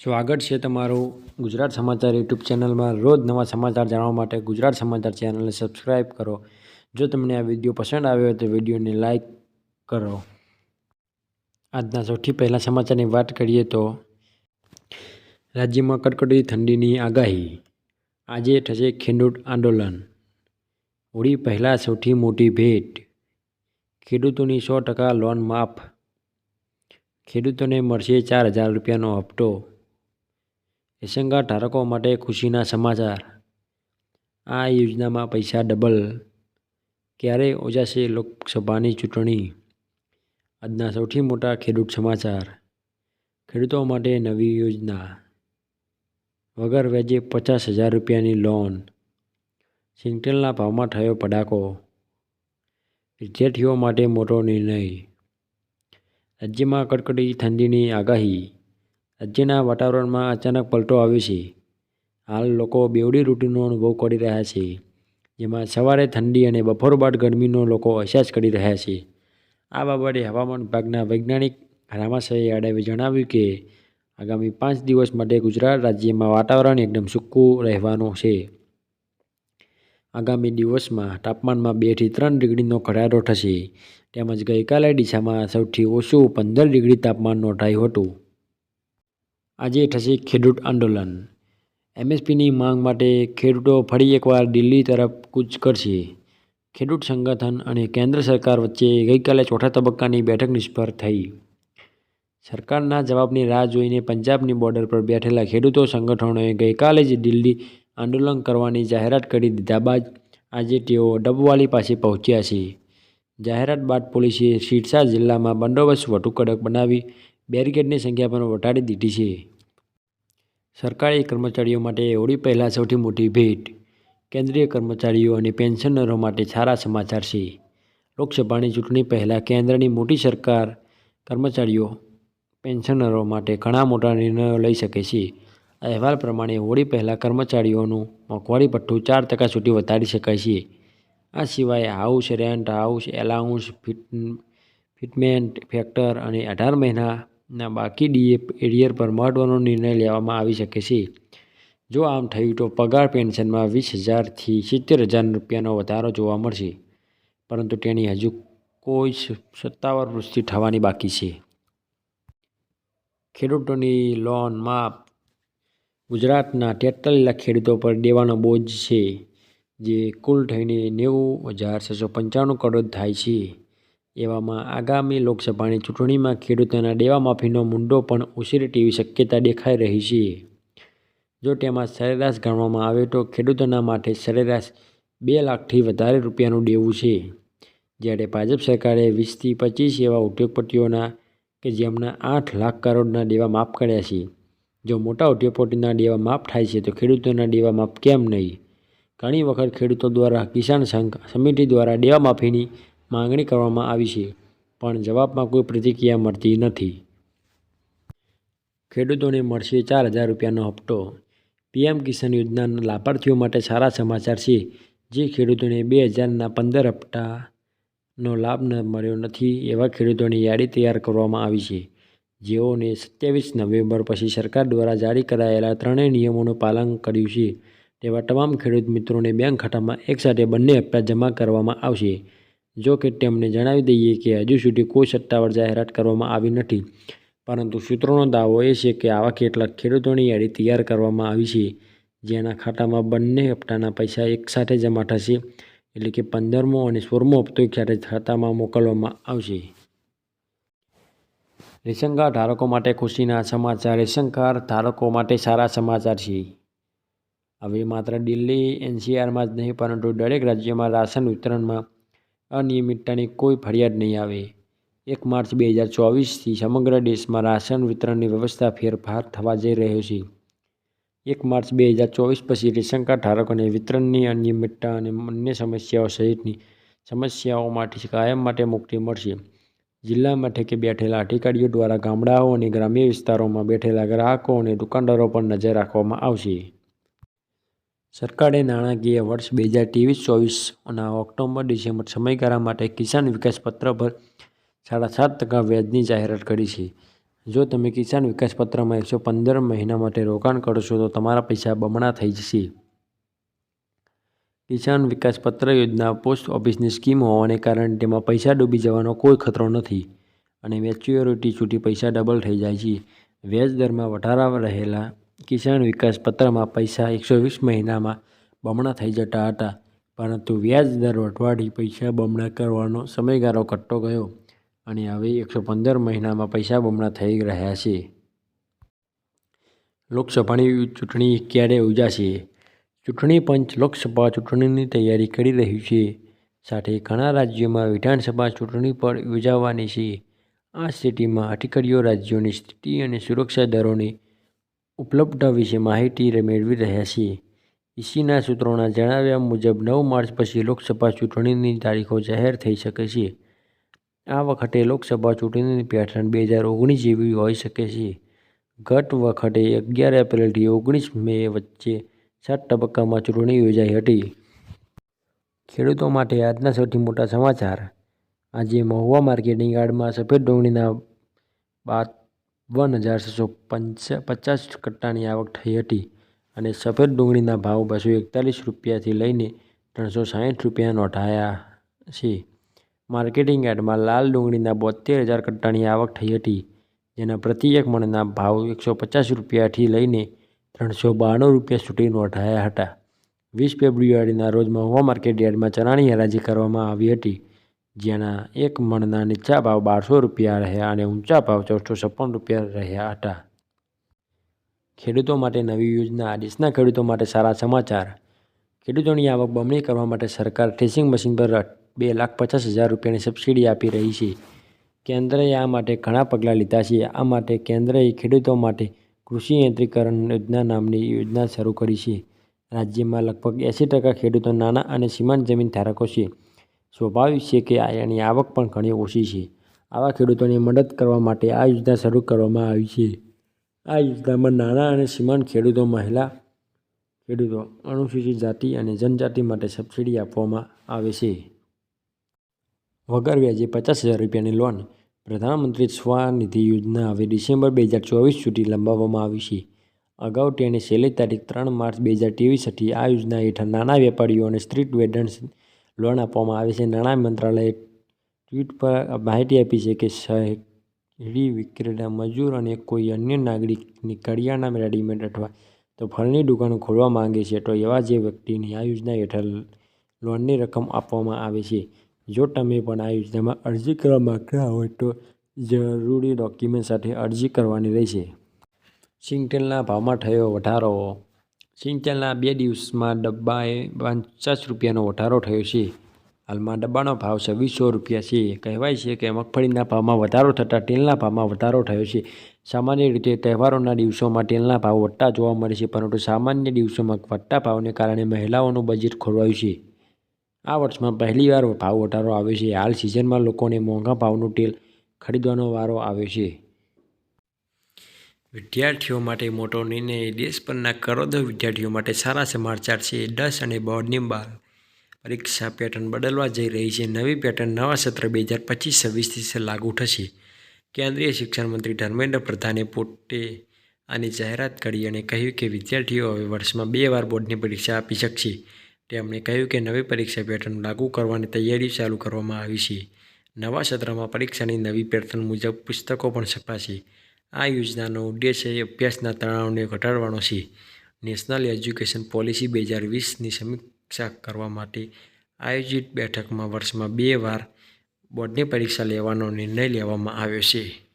સ્વાગત છે તમારું ગુજરાત સમાચાર યુટ્યુબ ચેનલમાં. રોજ નવા સમાચાર જાણવા માટે ગુજરાત સમાચાર ચેનલને સબસ્ક્રાઈબ કરો. જો તમને આ વીડિયો પસંદ આવ્યો તો વિડીયોને લાઇક કરો. આજના સૌથી પહેલાં સમાચારની વાત કરીએ તો રાજ્યમાં કડકડી ઠંડીની આગાહી. આજે થશે ખેડૂત આંદોલન. હોળી પહેલાં સૌથી મોટી ભેટ. ખેડૂતોની સો ટકા લોન માફ. ખેડૂતોને મળશે ચાર હજાર રૂપિયાનો હપ્તો. કાર્ડ ધારકો માટે ખુશીના સમાચાર. આ યોજનામાં પૈસા ડબલ ક્યારે યોજાશે લોકસભાની ચૂંટણી? આજના સૌથી મોટા ખેડૂત સમાચાર. ખેડૂતો માટે નવી યોજના. વગર વ્યાજે પચાસ હજાર રૂપિયાની લોન. સિંગટેલના ભાવમાં થયો પડાકો. વિદ્યાર્થીઓ માટે મોટો નિર્ણય. રાજ્યમાં કડકડી ઠંડીની આગાહી. રાજ્યના વાતાવરણમાં અચાનક પલટો આવ્યો છે. હાલ લોકો બેવડી ઋતુનો અનુભવ કરી રહ્યા છે, જેમાં સવારે ઠંડી અને બપોર બાદ ગરમીનો લોકો અહેસાસ કરી રહ્યા છે. આ બાબતે હવામાન વિભાગના વૈજ્ઞાનિક રામાશય યાદવે જણાવ્યું કે, આગામી પાંચ દિવસ માટે ગુજરાત રાજ્યમાં વાતાવરણ એકદમ સૂકું રહેવાનું છે. આગામી દિવસમાં તાપમાનમાં બેથી ત્રણ ડિગ્રીનો ઘટાડો થશે. તેમજ ગઈકાલે ડીસામાં સૌથી ઓછું પંદર ડિગ્રી તાપમાન નોંધાયું હતું. આજે થશે ખેડૂત આંદોલન. એમએસપીની માંગ માટે ખેડૂતો ફરી એકવાર દિલ્હી તરફ કૂચ કરશે. ખેડૂત સંગઠન અને કેન્દ્ર સરકાર વચ્ચે ગઈકાલે ચોથા તબક્કાની બેઠક નિષ્ફળ થઈ. સરકારના જવાબની રાહ જોઈને પંજાબની બોર્ડર પર બેઠેલા ખેડૂતો સંગઠનોએ ગઈકાલે જ દિલ્હી આંદોલન કરવાની જાહેરાત કરી દીધા બાદ આજે તેઓ ડબવાલી પાસે પહોંચ્યા છે. જાહેરાત બાદ પોલીસે સિરસા જિલ્લામાં બંદોબસ્ત વધુ કડક બનાવી બેરિકેડની સંખ્યા પણ વધારી દીધી છે. સરકારી કર્મચારીઓ માટે હોળી પહેલાં સૌથી મોટી ભેટ. કેન્દ્રીય કર્મચારીઓ અને પેન્શનરો માટે સારા સમાચાર છે. લોકસભાની ચૂંટણી પહેલાં કેન્દ્રની મોટી સરકાર કર્મચારીઓ, પેન્શનરો માટે ઘણા મોટા નિર્ણયો લઈ શકે છે. અહેવાલ પ્રમાણે હોળી પહેલાં કર્મચારીઓનું મોંઘવારી પઠ્ઠું ચાર ટકા સુધી વધારી શકાય છે. આ સિવાય house rent, house allowance, fit, fitment factor અને અઢાર મહિનાના બાકી ડીએ એરિયર પર મહત્વનો નિર્ણય લેવામાં આવી શકે છે. જો આમ થયું તો પગાર પેન્શનમાં વીસ હજારથી સિત્તેર હજાર રૂપિયાનો વધારો જોવા મળશે. પરંતુ તેની હજુ કોઈ સત્તાવાર પુષ્ટિ થવાની બાકી છે. ખેડૂતોની લોન માફ. ગુજરાતના તેતાલીસ લાખ ખેડૂતો પર દેવાનો બોજ છે, જે કુલ થઈને નેવું હજાર છસો પંચાણું કરોડ થાય છે. એવામાં આગામી લોકસભાની ચૂંટણીમાં ખેડૂતોના દેવા માફીનો મુદ્દો પણ ઉછીરે તેવી શક્યતા દેખાઈ રહી છે. જો તેમાં સરેરાશ ગણવામાં આવે તો ખેડૂતોના માટે સરેરાશ બે લાખથી વધારે રૂપિયાનું દેવું છે. જ્યારે ભાજપ સરકારે વીસથી પચીસ એવા ઉદ્યોગપતિઓના કે જેમના આઠ લાખ કરોડના દેવા માફ કર્યા છે. જો મોટા ઉદ્યોગપતિના દેવા માફ થાય છે તો ખેડૂતોના દેવા માફ કેમ નહીં? ઘણી વખત ખેડૂતો દ્વારા કિસાન સંઘ સમિતિ દ્વારા દેવા માફીની માંગણી કરવામાં આવી છે, પણ જવાબમાં કોઈ પ્રતિક્રિયા મળતી નથી. ખેડૂતોને મળશે ચાર હજાર રૂપિયાનો હપ્તો. પીએમ કિસાન યોજનાના લાભાર્થીઓ માટે સારા સમાચાર છે, જે ખેડૂતોને બે હજારના પંદર હપ્તાનો લાભ ન મળ્યો નથી એવા ખેડૂતોની યાદી તૈયાર કરવામાં આવી છે. જેઓને સત્યાવીસ નવેમ્બર પછી સરકાર દ્વારા જારી કરાયેલા ત્રણેય નિયમોનું પાલન કર્યું છે, તેવા તમામ ખેડૂત મિત્રોને બેંક ખાતામાં એકસાથે બંને હપ્તા જમા કરવામાં આવશે. જો કે તેમને જણાવી દઈએ કે હજુ સુધી કોઈ સત્તાવાર જાહેરાત કરવામાં આવી નથી. પરંતુ સૂત્રોનો દાવો એ છે કે આવા કેટલાક ખેડૂતોની યાદી તૈયાર કરવામાં આવી છે, જેના ખાતામાં બંને હપ્તાના પૈસા એકસાથે જમા થશે, એટલે કે પંદરમો અને સોળમો હપ્તો એકસાથે ખાતામાં મોકલવામાં આવશે. રેશન કાર્ડ ધારકો માટે ખુશીના સમાચાર. રેશન કાર્ડ ધારકો માટે સારા સમાચાર છે. હવે માત્ર દિલ્હી, એનસીઆરમાં જ નહીં, પરંતુ દરેક રાજ્યમાં રાશન વિતરણમાં અનિયમિતતાની કોઈ ફરિયાદ નહીં આવે. એક માર્ચ બે હજાર ચોવીસથી સમગ્ર દેશમાં રાશન વિતરણની વ્યવસ્થા ફેરફાર થવા જઈ રહ્યો છે. એક માર્ચ બે હજાર ચોવીસ પછી રેશન કાર્ડ ધારકોને વિતરણની અનિયમિતતા અને અન્ય સમસ્યાઓ સહિતની સમસ્યાઓમાંથી કાયમ માટે મુક્તિ મળશે. જિલ્લા મથકે બેઠેલા અધિકારીઓ દ્વારા ગામડાઓ અને ગ્રામ્ય વિસ્તારોમાં બેઠેલા ગ્રાહકો અને દુકાનદારો પર નજર રાખવામાં આવશે. સરકારે નાણાકીય વર્ષ બે હજાર ત્રેવીસ ચોવીસના ઓક્ટોબર, ડિસેમ્બર સમયગાળા માટે કિસાન વિકાસ પત્ર પર સાડા સાત ટકા વ્યાજની જાહેરાત કરી છે. જો તમે કિસાન વિકાસ પત્રમાં એકસો પંદર મહિના માટે રોકાણ કરશો તો તમારા પૈસા બમણા થઈ જશે. કિસાન વિકાસ પત્ર યોજના પોસ્ટ ઓફિસની સ્કીમ હોવાને કારણે તેમાં પૈસા ડૂબી જવાનો કોઈ ખતરો નથી અને મેચ્યોરિટી છૂટી પૈસા ડબલ થઈ જાય છે. વ્યાજ દરમાં વધારા રહેલા કિસાન વિકાસ પત્રમાં પૈસા એકસો વીસ મહિનામાં બમણા થઈ જતા હતા, પરંતુ વ્યાજ દર વટવાડી પૈસા બમણા કરવાનો સમયગાળો ઘટતો ગયો અને હવે એકસો પંદર મહિનામાં પૈસા બમણા થઈ રહ્યા છે. લોકસભાની ચૂંટણી ક્યારે યોજાશે ચૂંટણી પંચ લોકસભા ચૂંટણીની તૈયારી કરી રહ્યું છે. સાથે ઘણા રાજ્યોમાં વિધાનસભા ચૂંટણી પણ યોજાવાની છે. આ સ્થિતિમાં અધિકારીઓ રાજ્યોની સ્થિતિ અને સુરક્ષા દળોની ઉપલબ્ધતા વિશે માહિતી મેળવી રહ્યા છે ઈસીના સૂત્રોના જણાવ્યા મુજબ, નવ માર્ચ પછી લોકસભા ચૂંટણીની તારીખો જાહેર થઈ શકે છે. આ વખતે લોકસભા ચૂંટણીની પેટર્ન બે હજાર ઓગણીસ જેવી હોઈ શકે છે. ગત વખતે અગિયાર એપ્રિલથી ઓગણીસ મે વચ્ચે સાત તબક્કામાં ચૂંટણી યોજાઈ હતી. ખેડૂતો માટે આજના સૌથી મોટા સમાચાર. આજે મહુવા માર્કેટિંગ યાર્ડમાં સફેદ ડુંગળીના બાવન હજાર છસો પચાસ કટ્ટાની આવક થઈ હતી અને સફેદ ડુંગળીના ભાવ બસો એકતાલીસ રૂપિયાથી લઈને ત્રણસો સાહીઠ રૂપિયા નોંધાયા છે. માર્કેટિંગ યાર્ડમાં લાલ ડુંગળીના બોતેર હજાર કટ્ટાની આવક થઈ હતી, જેના પ્રતિ એક મણના ભાવ એકસો પચાસ રૂપિયાથી લઈને ત્રણસો બાણું રૂપિયા સુધી નોંધાયા હતા. વીસ ફેબ્રુઆરીના રોજ મહુવા માર્કેટ યાર્ડમાં ચણાની હરાજી કરવામાં આવી હતી. જેના એક મણના નીચા ભાવ બારસો રૂપિયા રહ્યા અને ઊંચા ભાવ ચૌદસો છપ્પન રૂપિયા રહ્યા હતા. ખેડૂતો માટે નવી યોજના, દેશના ખેડૂતો માટે સારા સમાચાર. ખેડૂતોની આવક બમણી કરવા માટે સરકાર થ્રેસિંગ મશીન પર બે લાખ પચાસ હજાર રૂપિયાની સબસિડી આપી રહી છે. કેન્દ્રએ આ માટે ઘણા પગલાં લીધા છે. આ માટે કેન્દ્રએ ખેડૂતો માટે કૃષિ યંત્રીકરણ યોજના નામની યોજના શરૂ કરી છે. રાજ્યમાં લગભગ એંસી ટકા ખેડૂતો નાના અને સીમાંત જમીન ધારકો છે. સ્વાભાવિક છે કે એની આવક પણ ઘણી ઓછી છે. આવા ખેડૂતોની મદદ કરવા માટે આ યોજના શરૂ કરવામાં આવી છે. આ યોજનામાં નાના અને સીમાંત ખેડૂતો, મહિલા ખેડૂતો, અનુસૂચિત જાતિ અને જનજાતિ માટે સબસિડી આપવામાં આવે છે. વગર વ્યાજે પચાસ હજાર રૂપિયાની લોન પ્રધાનમંત્રી સ્વનિધિ યોજના હવે ડિસેમ્બર બે હજાર ચોવીસ સુધી લંબાવવામાં આવી છે. અગાઉ તેની છેલ્લી તારીખ ત્રણ માર્ચ બે હજાર ત્રેવીસ હતી આ યોજના હેઠળ નાના વેપારીઓ અને સ્ટ્રીટ વેન્ડર્સ લોન આપવામાં આવે છે. નાણાં મંત્રાલયે ટ્વીટ પર માહિતી આપી છે કે શહેરી વિક્રેતા મજૂર અને કોઈ અન્ય નાગરિકની કરિયાણા રેડીમેડ અથવા તો ફળની દુકાન ખોલવા માંગે છે. તો એવા જે વ્યક્તિની આ યોજના હેઠળ લોનની રકમ આપવામાં આવે છે. જો તમે પણ આ યોજનામાં અરજી કરવા માંગતા હોય તો જરૂરી ડોક્યુમેન્ટ સાથે અરજી કરવાની રહેશે. સિંગટેલના ભાવમાં થયો વધારો તેલના બે દિવસમાં ડબ્બાએ પચાસ રૂપિયાનો વધારો થયો છે. હાલમાં ડબ્બાનો ભાવ છવ્વીસો રૂપિયા છે. કહેવાય છે કે મગફળીના ભાવમાં વધારો થતાં તેલના ભાવમાં વધારો થયો છે. સામાન્ય રીતે તહેવારોના દિવસોમાં તેલના ભાવ વધતા જોવા મળે છે, પરંતુ સામાન્ય દિવસોમાં વધતા ભાવને કારણે મહિલાઓનું બજેટ ખોરવાયું છે. આ વર્ષમાં પહેલીવાર ભાવ વધારો આવ્યો છે. હાલ સિઝનમાં લોકોને મોંઘા ભાવનું તેલ ખરીદવાનો વારો આવ્યો છે. વિદ્યાર્થીઓ માટે મોટો નિર્ણય દેશભરના કરોડો વિદ્યાર્થીઓ માટે સારા સમાચાર છે દસ અને બોર્ડની બાર પરીક્ષા પેટર્ન બદલવા જઈ રહી છે. નવી પેટર્ન નવા સત્ર બે હજાર પચીસ છવ્વીસથી લાગુ થશે. કેન્દ્રીય શિક્ષણ મંત્રી ધર્મેન્દ્ર પ્રધાને પોતે આની જાહેરાત કરી અને કહ્યું કે વિદ્યાર્થીઓ હવે વર્ષમાં બે વાર બોર્ડની પરીક્ષા આપી શકશે. તેમણે કહ્યું કે નવી પરીક્ષા પેટર્ન લાગુ કરવાની તૈયારી ચાલુ કરવામાં આવી છે. નવા સત્રમાં પરીક્ષાની નવી પેટર્ન મુજબ પુસ્તકો પણ છપાશે. આ યોજનાનો ઉદ્દેશ્ય અભ્યાસના તણાવને ઘટાડવાનો છે. નેશનલ એજ્યુકેશન પોલિસી બે હજાર વીસની સમીક્ષા કરવા માટે આયોજિત બેઠકમાં વર્ષમાં બે વાર બોર્ડની પરીક્ષા લેવાનો નિર્ણય લેવામાં આવ્યો છે.